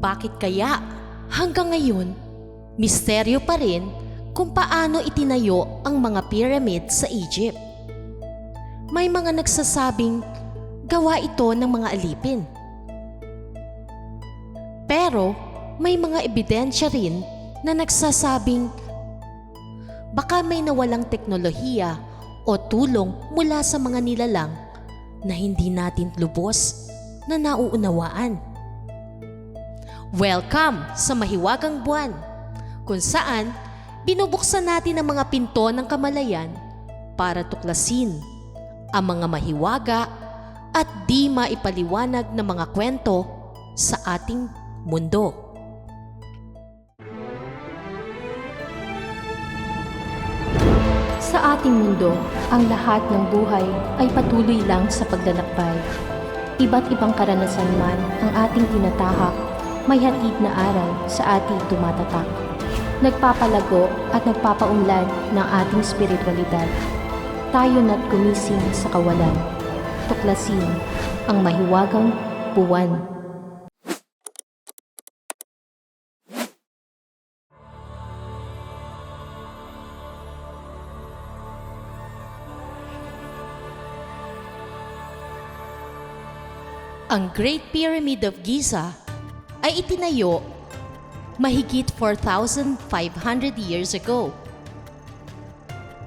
Bakit kaya? Hanggang ngayon, misteryo pa rin kung paano itinayo ang mga pyramid sa Egypt. May mga nagsasabing gawa ito ng mga alipin. Pero may mga ebidensya rin na nagsasabing baka may nawalang teknolohiya o tulong mula sa mga nilalang na hindi natin lubos na nauunawaan. Welcome sa Mahiwagang Buwan, kung saan binubuksan natin ang mga pinto ng kamalayan para tuklasin ang mga mahiwaga at di maipaliwanag na mga kwento sa ating mundo. Sa ating mundo, ang lahat ng buhay ay patuloy lang sa paglalakbay. Iba't ibang karanasan man ang ating tinatahak, may hatid na aral sa ating tumatatak. Nagpapalago at nagpapaunlad ng ating spiritualidad. Tayo na't gumising sa kawalan. Tuklasin ang mahiwagang buwan. Ang Great Pyramid of Giza ay itinayo mahigit 4,500 years ago.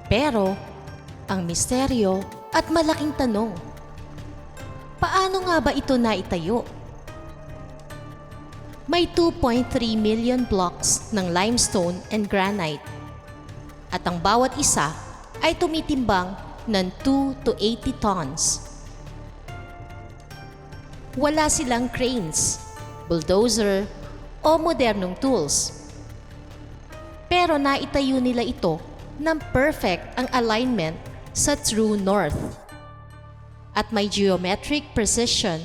Pero, ang misteryo at malaking tanong, paano nga ba ito naitayo? May 2.3 million blocks ng limestone and granite at ang bawat isa ay tumitimbang ng 2 to 80 tons. Wala silang cranes, bulldozer, o modernong tools. Pero naitayo nila ito ng perfect ang alignment sa true north. At may geometric precision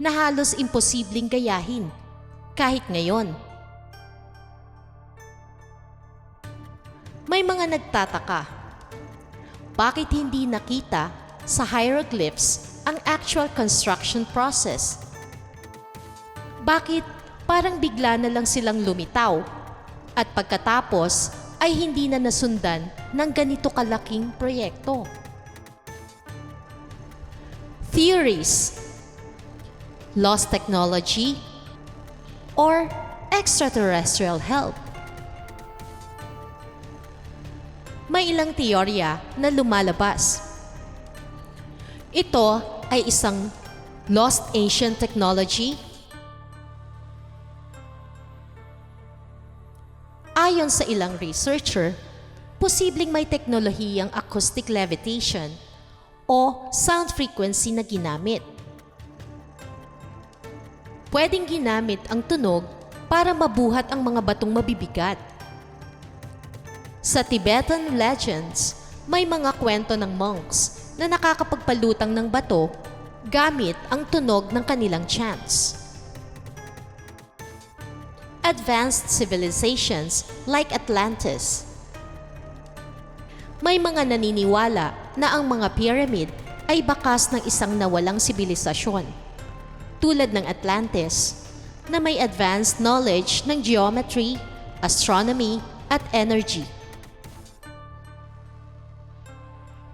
na halos imposibleng gayahin kahit ngayon. May mga nagtataka. Bakit hindi nakita sa hieroglyphs ang actual construction process? Bakit parang bigla na lang silang lumitaw at pagkatapos ay hindi na nasundan ng ganito kalaking proyekto? Theories Lost technology or extraterrestrial help? May ilang teorya na lumalabas. Ito ay isang lost ancient technology Ayon sa ilang researcher, posibleng may teknolohiyang acoustic levitation o sound frequency na ginamit. Pwedeng ginamit ang tunog para mabuhat ang mga batong mabibigat. Sa Tibetan legends, may mga kwento ng monks na nakakapagpalutang ng bato gamit ang tunog ng kanilang chants. Advanced civilizations like Atlantis. May mga naniniwala na ang mga pyramid ay bakas ng isang nawalang sibilisasyon, tulad ng Atlantis, na may advanced knowledge ng geometry, astronomy, at energy.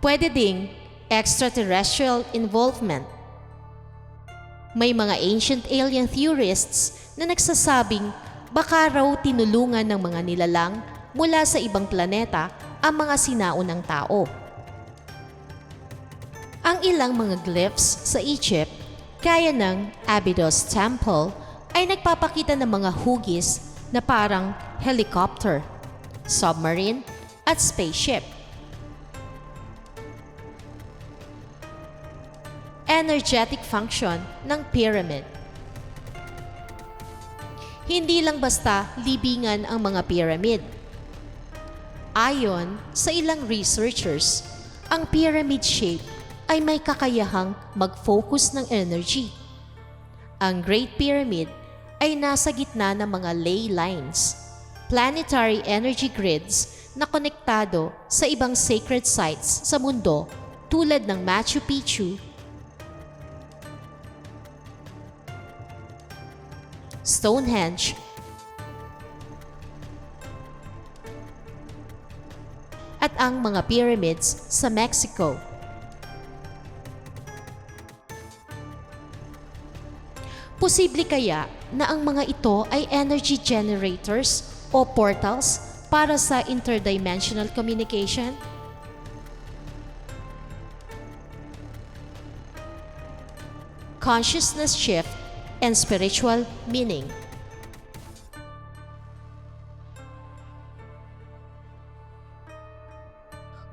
Pwede ding extraterrestrial involvement. May mga ancient alien theorists na nagsasabing baka raw tinulungan ng mga nilalang mula sa ibang planeta ang mga sinaunang tao. Ang ilang mga glyphs sa Egypt, kaya ng Abydos Temple, ay nagpapakita ng mga hugis na parang helicopter, submarine, at spaceship. Energetic function ng pyramid. Hindi lang basta libingan ang mga pyramid. Ayon sa ilang researchers, ang pyramid shape ay may kakayahang mag-focus ng energy. Ang Great Pyramid ay nasa gitna ng mga ley lines, planetary energy grids na konektado sa ibang sacred sites sa mundo tulad ng Machu Picchu Stonehenge, at ang mga pyramids sa Mexico. Posible kaya na ang mga ito ay energy generators o portals para sa interdimensional communication? Consciousness shift and spiritual meaning.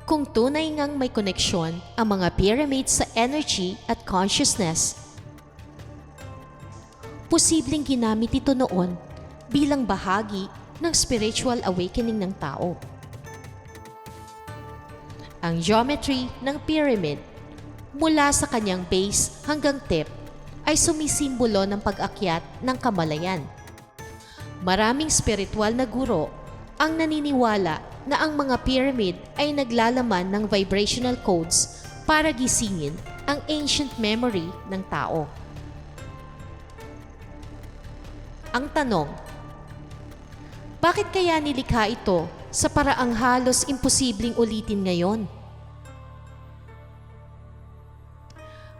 Kung tunay ngang may koneksyon ang mga pyramids sa energy at consciousness, posibleng ginamit ito noon bilang bahagi ng spiritual awakening ng tao. Ang geometry ng pyramid mula sa kanyang base hanggang tip ay sumisimbolo ng pag-akyat ng kamalayan. Maraming spiritual na guro ang naniniwala na ang mga pyramid ay naglalaman ng vibrational codes para gisingin ang ancient memory ng tao. Ang tanong, bakit kaya nilikha ito sa paraang halos imposibleng ulitin ngayon?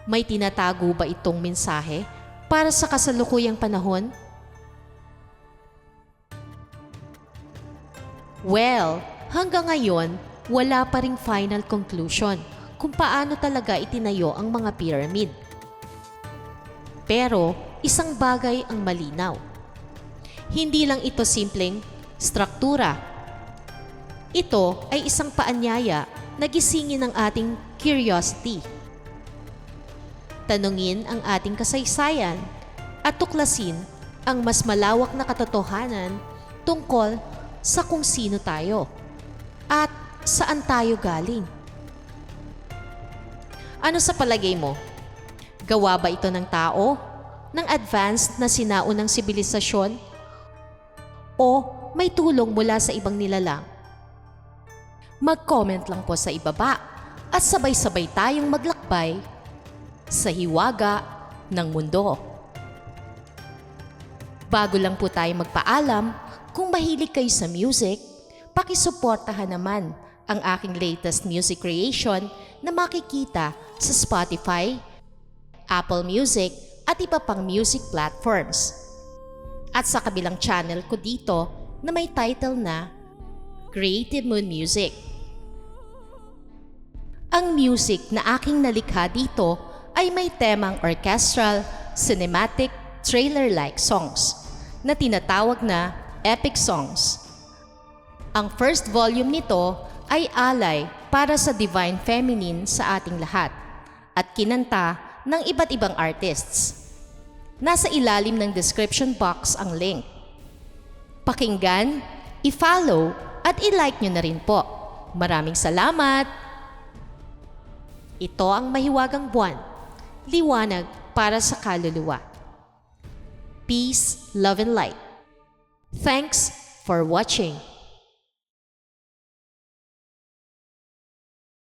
May tinatago ba itong mensahe para sa kasalukuyang panahon? Well, hanggang ngayon, wala pa ring final conclusion kung paano talaga itinayo ang mga pyramid. Pero, isang bagay ang malinaw. Hindi lang ito simpleng struktura. Ito ay isang paanyaya na gisingin ng ating curiosity. Tanungin ang ating kasaysayan at tuklasin ang mas malawak na katotohanan tungkol sa kung sino tayo at saan tayo galing. Ano sa palagay mo? Gawa ba ito ng tao? Ng advanced na sinaunang sibilisasyon? O may tulong mula sa ibang nilalang? Mag-comment lang po sa ibaba at sabay-sabay tayong maglakbay sa hiwaga ng mundo. Bago lang po tayo magpaalam, kung mahilig kayo sa music, pakisuportahan naman ang aking latest music creation na makikita sa Spotify, Apple Music at iba pang music platforms. At sa kabilang channel ko dito na may title na Creative Moon Music. Ang music na aking nalikha dito ay may temang orchestral, cinematic, trailer-like songs na tinatawag na epic songs. Ang first volume nito ay alay para sa Divine Feminine sa ating lahat at kinanta ng iba't ibang artists. Nasa ilalim ng description box ang link. Pakinggan, i-follow at i-like nyo na rin po. Maraming salamat! Ito ang mahiwagang buwan, liwanag para sa kaluluwa. Peace, love, and light. Thanks for watching.